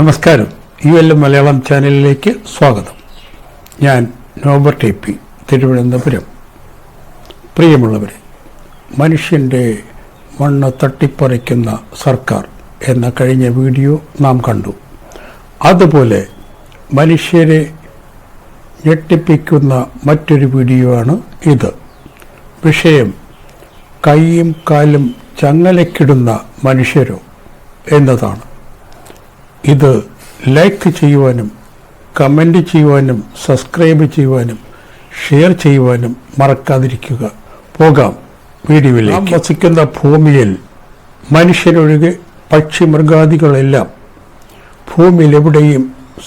നമസ്കാരം. U L Malayalam ചാനലിലേക്ക് സ്വാഗതം. ഞാൻ നോബർട്ട് എ പി തിരുവനന്തപുരം. പ്രിയമുള്ളവരെ മനുഷ്യന്റെ മണ്ണ് തട്ടിപ്പറിക്കുന്ന സർക്കാർ എന്ന കഴിഞ്ഞ വീഡിയോ നാം കണ്ടു. അതുപോലെ മനുഷ്യരെ ഞെട്ടിപ്പിക്കുന്ന മറ്റൊരു വീഡിയോ ആണ് ഇത്. വിഷയം കൈയും കാലും ചങ്ങലക്കിടുന്ന മനുഷ്യരോ എന്നതാണ്. ഇത് ലൈക്ക് ചെയ്യുവാനും കമന്റ് ചെയ്യുവാനും സബ്സ്ക്രൈബ് ചെയ്യുവാനും ഷെയർ ചെയ്യുവാനും മറക്കാതിരിക്കുക. പോകാം വീഡിയോയിലേക്ക്. വസിക്കുന്ന ഭൂമിയിൽ മനുഷ്യരൊഴികെ പക്ഷി മൃഗാദികളെല്ലാം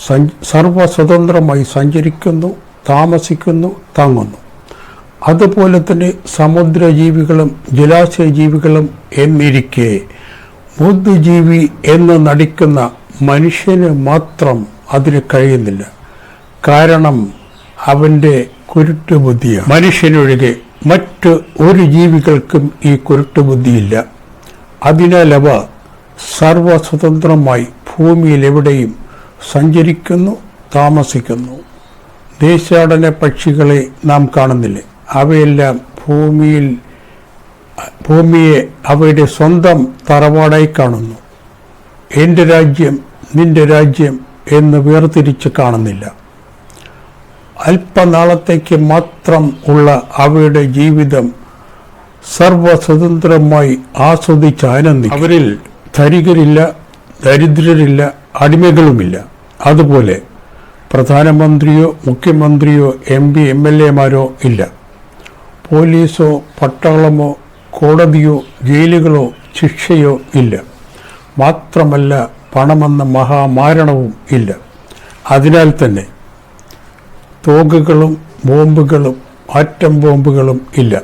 സഞ്ച- സർവസ്വതന്ത്രമായി സഞ്ചരിക്കുന്നു താമസിക്കുന്നു താങ്ങുന്നു. അതുപോലെ തന്നെ സമുദ്രജീവികളും ജലാശയ ജീവികളും എന്നിരിക്കെ ബുദ്ധിജീവി എന്ന് നടിക്കുന്ന മനുഷ്യന് മാത്രം അതിന് കഴിയുന്നില്ല. കാരണം അവന്റെ കുരുട്ടുബുദ്ധിയാണ് മനുഷ്യനൊഴികെ മറ്റ് ഒരു ജീവികൾക്കും ഈ കുരുട്ടുബുദ്ധിയില്ല അതിനാൽ അവ സർവസ്വതന്ത്രമായി ഭൂമിയിൽ എവിടെയും സഞ്ചരിക്കുന്നു താമസിക്കുന്നു. ദേശാടന പക്ഷികളെ നാം കാണുന്നില്ലേ. അവയെല്ലാം ഭൂമിയിൽ ഭൂമിയെ അവയുടെ സ്വന്തം തറവാടായി കാണുന്നു. എന്റെ രാജ്യം നിന്റെ രാജ്യം എന്ന് വേർതിരിച്ച് കാണുന്നില്ല. അല്പനാളത്തേക്ക് മാത്രം ഉള്ള അവയുടെ ജീവിതം സർവസ്വതന്ത്രമായി ആസ്വദിച്ച് ആനന്ദിക്കും അവരിൽ ധനികരില്ല ദരിദ്രരില്ല അടിമകളുമില്ല. അതുപോലെ പ്രധാനമന്ത്രിയോ മുഖ്യമന്ത്രിയോ എം പി എം എൽ എമാരോ ഇല്ല. പോലീസോ പട്ടാളമോ കോടതിയോ ജയിലുകളോ ശിക്ഷയോ ഇല്ല. മാത്രമല്ല പണമെന്ന മഹാമാരണവും ഇല്ല. അതിനാൽ തന്നെ തോക്കുകളും ബോംബുകളും ആറ്റം ബോംബുകളും ഇല്ല.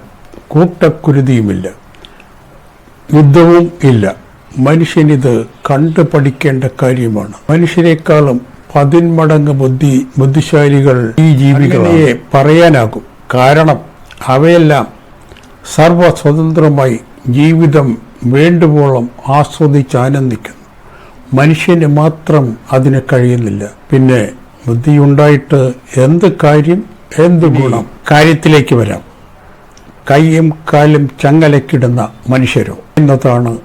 കൂട്ടക്കുരുതിയുമില്ല. യുദ്ധവും ഇല്ല. മനുഷ്യനിത് കണ്ടു പഠിക്കേണ്ട കാര്യമാണ്. മനുഷ്യരെക്കാളും പതിന്മടങ്ങ് ബുദ്ധി ബുദ്ധിശാലികൾ ഈ ജീവികളെ പറയാനാകും. കാരണം അവയെല്ലാം സർവസ്വതന്ത്രമായി ജീവിതം വേണ്ടുവോളം ആസ്വദിച്ച് ആനന്ദിക്കുന്നു. മനുഷ്യന് മാത്രം അതിന് കഴിയുന്നില്ല. പിന്നെ ബുദ്ധിയുണ്ടായിട്ട് എന്ത് കാര്യം എന്ത് ഗുണം? കാര്യത്തിലേക്ക് വരാം. കൈയും കാലും ചങ്ങലക്കിടുന്ന മനുഷ്യരോ? എന്നതാണ്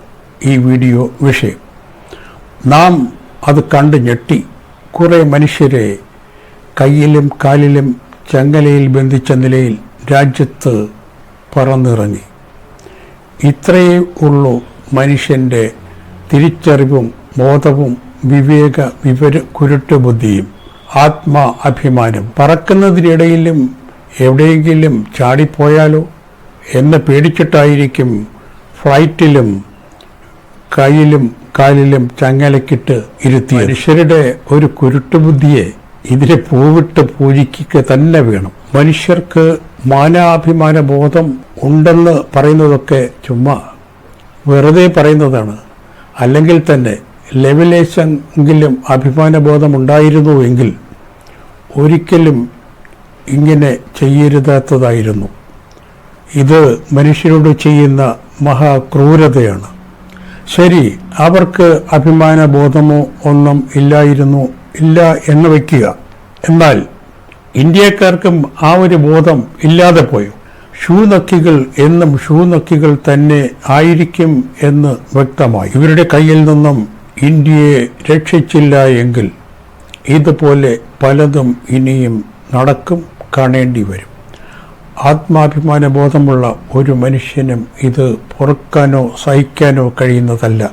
ഈ വീഡിയോ വിഷയം. നാം അത് കണ്ട് ഞെട്ടി. കുറെ മനുഷ്യരെ കയ്യിലും കാലിലും ചങ്ങലയിൽ ബന്ധിച്ച നിലയിൽ രാജ്യത്ത് പറന്നിറങ്ങി. ഇത്രയേ ഉള്ളൂ മനുഷ്യന്റെ തിരിച്ചറിവും ബോധവും വിവേക വിവര കുരുട്ട് ബുദ്ധിയും. ആത്മാ അഭിമാനം പറക്കുന്നതിനിടയിലും എവിടെയെങ്കിലും ചാടിപ്പോയാലോ എന്ന് പേടിച്ചിട്ടായിരിക്കും ഫ്ലൈറ്റിലും കയ്യിലും കാലിലും ചങ്ങലക്കിട്ട് ഇരുത്തി മനുഷ്യരുടെ ഒരു കുരുട്ടുബുദ്ധിയെ ഇതിനെ പൂവിട്ട് പൂജിക്കുക തന്നെ വേണം. മനുഷ്യർക്ക് മാനാഭിമാന ബോധം ഉണ്ടെന്ന് പറയുന്നതൊക്കെ ചുമ്മാ വെറുതെ പറയുന്നതാണ്. അല്ലെങ്കിൽ തന്നെ ലെവലേശെങ്കിലും അഭിമാനബോധം ഉണ്ടായിരുന്നു എങ്കിൽ ഒരിക്കലും ഇങ്ങനെ ചെയ്യരുതാത്തതായിരുന്നു. ഇത് മനുഷ്യരോട് ചെയ്യുന്ന മഹാക്രൂരതയാണ്. ശരി അവർക്ക് അഭിമാനബോധമോ ഒന്നും ഇല്ലായിരുന്നു ഇല്ല എന്ന് വയ്ക്കുക. എന്നാൽ ഇന്ത്യക്കാർക്കും ആ ഒരു ബോധം ഇല്ലാതെ പോയോ? ഷൂ നക്കികൾ എന്നും ഷൂ നക്കികൾ തന്നെ ആയിരിക്കും എന്ന് വ്യക്തമായി. ഇവരുടെ കയ്യിൽ നിന്നും ഇന്ത്യയെ രക്ഷിച്ചില്ല എങ്കിൽ ഇതുപോലെ പലതും ഇനിയും നടക്കും കാണേണ്ടി വരും. ആത്മാഭിമാന ബോധമുള്ള ഒരു മനുഷ്യനും ഇത് പൊറുക്കാനോ സഹിക്കാനോ കഴിയുന്നതല്ല.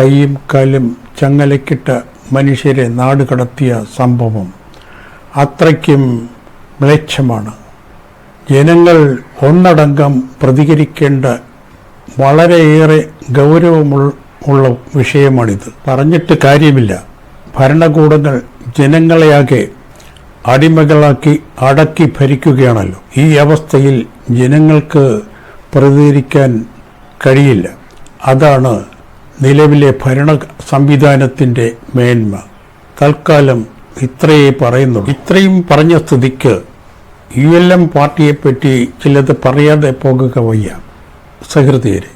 കൈയും കാലും ചങ്ങലക്കിട്ട മനുഷ്യരെ നാട് കടത്തിയ സംഭവം. അത്രയ്ക്കും മ്ലേച്ഛമാണ്. ജനങ്ങൾ ഒന്നടങ്കം പ്രതികരിക്കേണ്ട വളരെയേറെ ഗൗരവമുള്ള വിഷയമാണിത്. പറഞ്ഞിട്ട് കാര്യമില്ല. ഭരണകൂടങ്ങൾ ജനങ്ങളെയാകെ അടിമകളാക്കി അടക്കി ഭരിക്കുകയാണല്ലോ. ഈ അവസ്ഥയിൽ ജനങ്ങൾക്ക് പ്രതികരിക്കാൻ കഴിയില്ല. അതാണ് നിലവിലെ ഭരണ സംവിധാനത്തിന്റെ മേന്മ. തൽക്കാലം ഇത്രയേ പറയുന്നുള്ളൂ. ഇത്രയും പറഞ്ഞ സ്ഥിതിക്ക് യു എൽ എം പാർട്ടിയെപ്പറ്റി ചിലത് പറയാതെ പോകുക വയ്യ. സഹൃദയരെ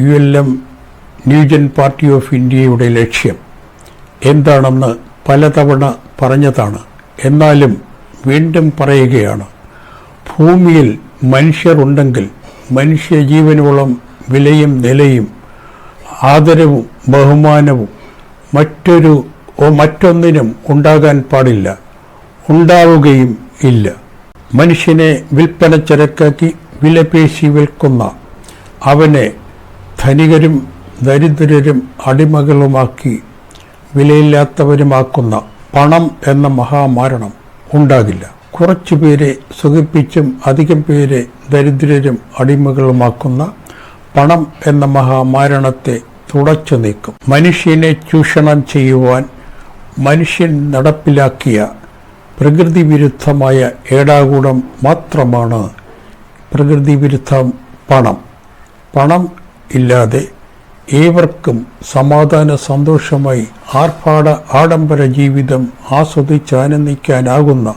U L M newgen party of ഇന്ത്യയുടെ ലക്ഷ്യം എന്താണെന്ന് പലതവണ പറഞ്ഞതാണ്. എന്നാലും വീണ്ടും പറയുകയാണ്. ഭൂമിയിൽ മനുഷ്യരുണ്ടെങ്കിൽ മനുഷ്യജീവനോളം വിലയും നിലയും ആദരവും ബഹുമാനവും മറ്റൊരു മറ്റൊന്നിനും ഉണ്ടാകാൻ പാടില്ല. ഉണ്ടാവുകയും ഇല്ല. മനുഷ്യനെ വിൽപ്പന ചരക്കാക്കി വിലപേശി വിൽക്കുന്ന അവനെ ധനികരും ദരിദ്രരും അടിമകളുമാക്കി വിലയില്ലാത്തവരുമാക്കുന്ന പണം എന്ന മഹാമാരണം ഉണ്ടാകില്ല. കുറച്ചു പേരെ സുഖിപ്പിച്ചും അധികം പേരെ ദരിദ്രരും അടിമകളുമാക്കുന്ന പണം എന്ന മഹാമാരണത്തെ തുടച്ചു നീക്കും. മനുഷ്യനെ ചൂഷണം ചെയ്യുവാൻ മനുഷ്യൻ നടപ്പിലാക്കിയ പ്രകൃതി വിരുദ്ധമായ ഏടാകൂടം മാത്രമാണ് പ്രകൃതി വിരുദ്ധം പണം. പണം ഇല്ലാതെ ഏവർക്കും സമാധാന സന്തോഷമായി ആർഭാട ആഡംബര ജീവിതം ആസ്വദിച്ചാനന്ദിക്കാനാകുന്ന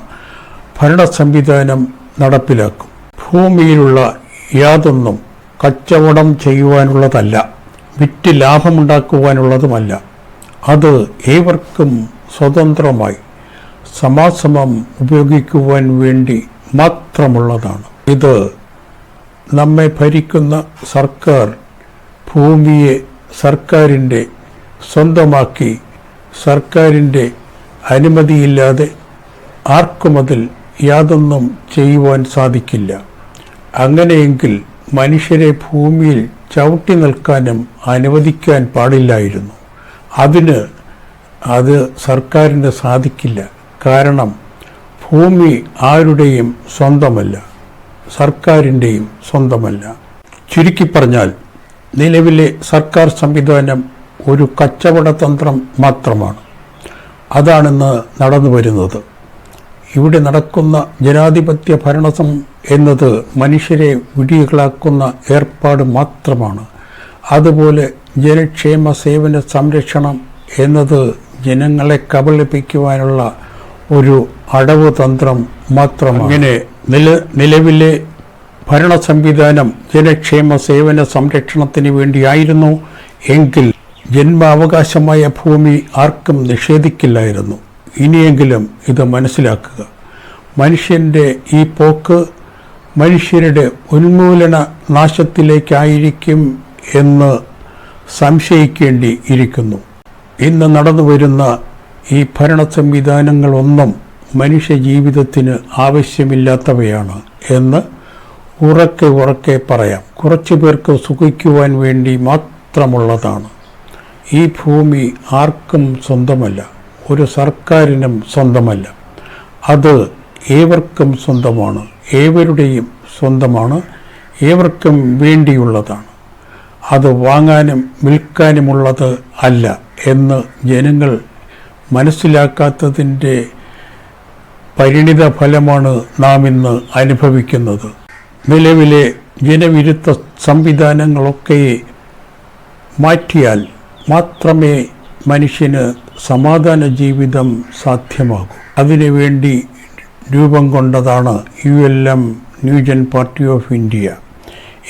ഭരണ സംവിധാനം നടപ്പിലാക്കും. ഭൂമിയിലുള്ള യാതൊന്നും കച്ചവടം ചെയ്യുവാനുള്ളതല്ല വിറ്റ് ലാഭമുണ്ടാക്കുവാനുള്ളതുമല്ല. അത് ഏവർക്കും സ്വതന്ത്രമായി സമാസമം ഉപയോഗിക്കുവാൻ വേണ്ടി മാത്രമുള്ളതാണ്. ഇത് നമ്മെ ഭരിക്കുന്ന സർക്കാർ ഭൂമിയെ സർക്കാരിന്റെ സ്വന്തമാക്കി സർക്കാരിന്റെ അനുമതിയില്ലാതെ ആർക്കും അതിൽ യാതൊന്നും ചെയ്യുവാൻ സാധിക്കില്ല. അങ്ങനെയെങ്കിൽ മനുഷ്യരെ ഭൂമിയിൽ ചവിട്ടി നിൽക്കാനും അനുവദിക്കാൻ പാടില്ലായിരുന്നു. അതിന് അത് സർക്കാരിന് സാധിക്കില്ല. കാരണം ഭൂമി ആരുടെയും സ്വന്തമല്ല സർക്കാരിന്റെയും സ്വന്തമല്ല. ചുരുക്കി പറഞ്ഞാൽ നിലവിലെ സർക്കാർ സംവിധാനം ഒരു കച്ചവടതന്ത്രം മാത്രമാണ്. അതാണിന്ന് നടന്നു വരുന്നത്. ഇവിടെ നടക്കുന്ന ജനാധിപത്യ ഭരണസം എന്നത് മനുഷ്യരെ വിടികളാക്കുന്ന ഏർപ്പാട് മാത്രമാണ്. അതുപോലെ ജനക്ഷേമ സേവന സംരക്ഷണം എന്നത് ജനങ്ങളെ കബളിപ്പിക്കുവാനുള്ള ഒരു അടവ് തന്ത്രം മാത്രം അങ്ങനെ നില നിലവിലെ ഭരണ സംവിധാനം ജനക്ഷേമ സേവന സംരക്ഷണത്തിന് വേണ്ടിയായിരുന്നു എങ്കിൽ ജന്മാവകാശമായ ഭൂമി ആർക്കും നിഷേധിക്കില്ലായിരുന്നു. ഇനിയെങ്കിലും ഇത് മനസ്സിലാക്കുക. മനുഷ്യന്റെ ഈ പോക്ക് മനുഷ്യരുടെ ഉന്മൂലന നാശത്തിലേക്കായിരിക്കും എന്ന് സംശയിക്കേണ്ടി ഇരിക്കുന്നു ഇന്ന് നടന്നു വരുന്ന ഈ ഭരണ സംവിധാനങ്ങളൊന്നും മനുഷ്യ ജീവിതത്തിന് ആവശ്യമില്ലാത്തവയാണ് എന്ന് ഉറക്കെ ഉറക്കെ പറയാം. കുറച്ചു പേർക്ക് സുഖിക്കുവാൻ വേണ്ടി മാത്രമുള്ളതാണ്. ഈ ഭൂമി ആർക്കും സ്വന്തമല്ല ഒരു സർക്കാരിനും സ്വന്തമല്ല. അത് ഏവർക്കും സ്വന്തമാണ് ഏവരുടെയും സ്വന്തമാണ് ഏവർക്കും വേണ്ടിയുള്ളതാണ്. അത് വാങ്ങാനും വിൽക്കാനുമുള്ളത് അല്ല എന്ന് ജനങ്ങൾ മനസ്സിലാക്കാത്തതിന്റെ പരിണിത ഫലമാണ് നാം ഇന്ന് അനുഭവിക്കുന്നത്. നിലവിലെ ജനവിരുദ്ധ സംവിധാനങ്ങളൊക്കെ മാറ്റിയാൽ മാത്രമേ മനുഷ്യന് സമാധാന ജീവിതം സാധ്യമാകൂ. അതിനുവേണ്ടി രൂപം കൊണ്ടതാണ് U L M newgen party of India.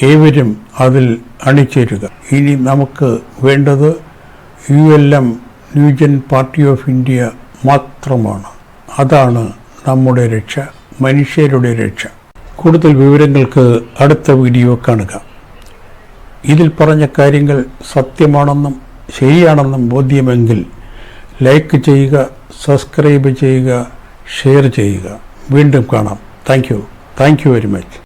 ഏവരും അതിൽ അണിചേരുക. ഇനി നമുക്ക് വേണ്ടത് U L M newgen party of India മാത്രമാണ്. അതാണ് നമ്മുടെ രക്ഷ മനുഷ്യരുടെ രക്ഷ. കൂടുതൽ വിവരങ്ങൾക്ക് അടുത്ത വീഡിയോ കാണുക. ഇതിൽ പറഞ്ഞ കാര്യങ്ങൾ സത്യമാണെന്നും ശരിയാണെന്നും ബോധ്യമെങ്കിൽ ലൈക്ക് ചെയ്യുക സബ്സ്ക്രൈബ് ചെയ്യുക ഷെയർ ചെയ്യുക. വീണ്ടും കാണാം. Thank you. Thank you very much.